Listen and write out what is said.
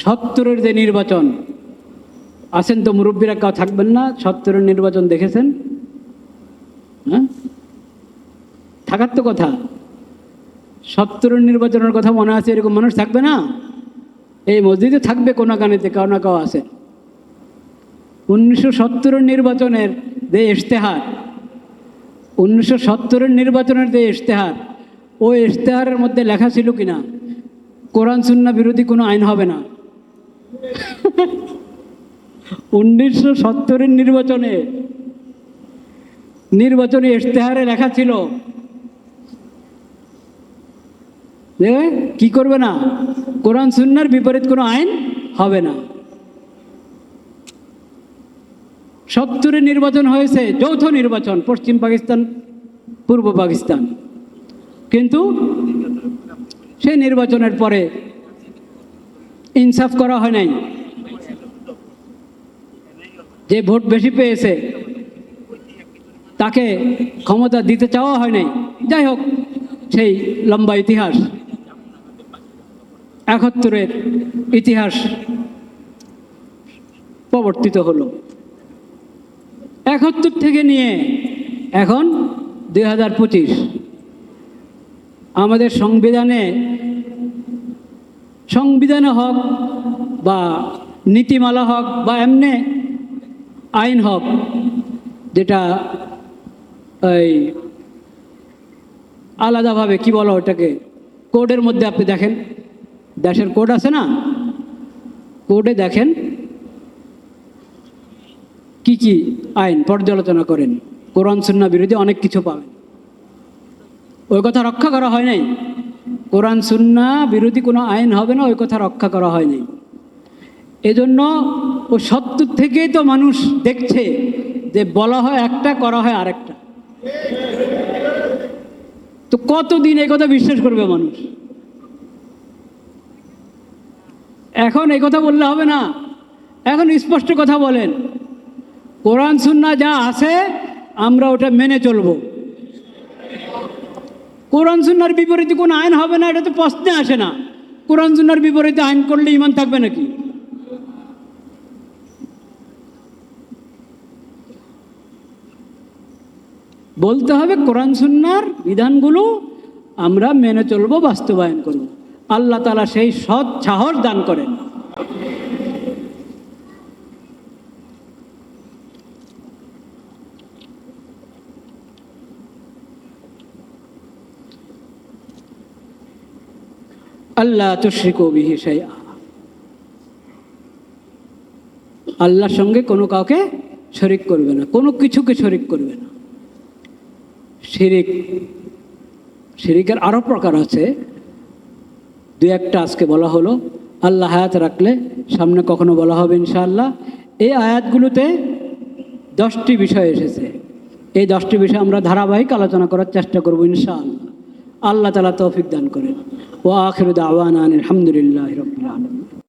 সত্তরের যে নির্বাচন, আছেন তো মুরব্বীরা, কেউ থাকবেন না, সত্তরের নির্বাচন দেখেছেন? হ্যাঁ? থাকার তো কথা। সত্তরের নির্বাচনের কথা মনে আছে, এরকম মানুষ থাকবে না? এই মসজিদে থাকবে কোনো গানেতে কাউ না কাউ আছে। উনিশশো সত্তরের নির্বাচনের যে ইশতেহার, উনিশশো সত্তরের নির্বাচনের যে ইশতেহার, ওই ইশতেহারের মধ্যে লেখা ছিল কিনা? কোরআন, সুন্না বিরোধী কোনো আইন হবে না। উনিশশো সত্তরের নির্বাচনে নির্বাচনে ইশতেহারে লেখা ছিল যে কি করবে না? কোরআন, সুন্নার বিপরীত কোনো আইন হবে না। সত্তরে নির্বাচন হয়েছে, যৌথ নির্বাচন, পশ্চিম পাকিস্তান, পূর্ব পাকিস্তান। কিন্তু সেই নির্বাচনের পরে ইনসাফ করা হয় নাই। যে ভোট বেশি পেয়েছে, তাকে ক্ষমতা দিতে চাওয়া হয় নাই। যাই হোক, সেই লম্বা ইতিহাস, একাত্তরের ইতিহাস প্রবর্তিত হলো। একাত্তর থেকে নিয়ে এখন দুই হাজার পঁচিশ, আমাদের সংবিধানে সংবিধানে হোক বা নীতিমালা হোক বা এমনি আইন হোক, যেটা এই আলাদাভাবে কি বলো ওটাকে? কোডের মধ্যে আপনি দেখেন। দেশের কোড আছে না? কোডে দেখেন কি কি আইন পর্যালোচনা করেন। কোরআন সুন্না বিরোধী অনেক কিছু পাবেন। ওই কথা রক্ষা করা হয় নাই। কোরআন সুন্না বিরোধী কোনো আইন হবে না, ওই কথা রক্ষা করা হয় নাই। এজন্য ও সত্তর থেকেই তো মানুষ দেখছে যে বলা হয় একটা, করা হয় আরেকটা। তো কতদিন এই কথা বিশ্বাস করবে মানুষ? এখন এই কথা বললে হবে না। এখন স্পষ্ট কথা বলেন। কোরআন, সুন্না যা আছে, আমরা ওটা মেনে চলব। কোরআন, সুন্নার বিপরীতে কোনো আইন হবে না, এটা তো প্রশ্নে আসে না। কোরআন, সুন্নার বিপরীতে আইন করলে ইমান থাকবে নাকি? বলতে হবে কোরআন সুন্নার বিধানগুলো আমরা মেনে চলবো, বাস্তবায়ন করব। আল্লাহ তালা সেই সৎ সাহস দান করেন। আল্লাহ তুশ্রিকো বিহি শাইআ। আল্লাহর সঙ্গে কোনো কাউকে শরিক করবে না, কোনো কিছুকে শরিক করবে না। শিরিক, শিরিকের আরও প্রকার আছে। দু একটা আজকে বলা হলো। আল্লাহ হায়াত রাখলে সামনে কখনো বলা হবে ইনশাআল্লাহ। এই আয়াতগুলোতে দশটি বিষয় এসেছে। এই দশটি বিষয় আমরা ধারাবাহিক আলোচনা করার চেষ্টা করব ইনশাআল্লাহ। আল্লাহ তালা তৌফিক দান করেন। ও আখির দাওয়ান আলহামদুলিল্লাহ রবিল আলম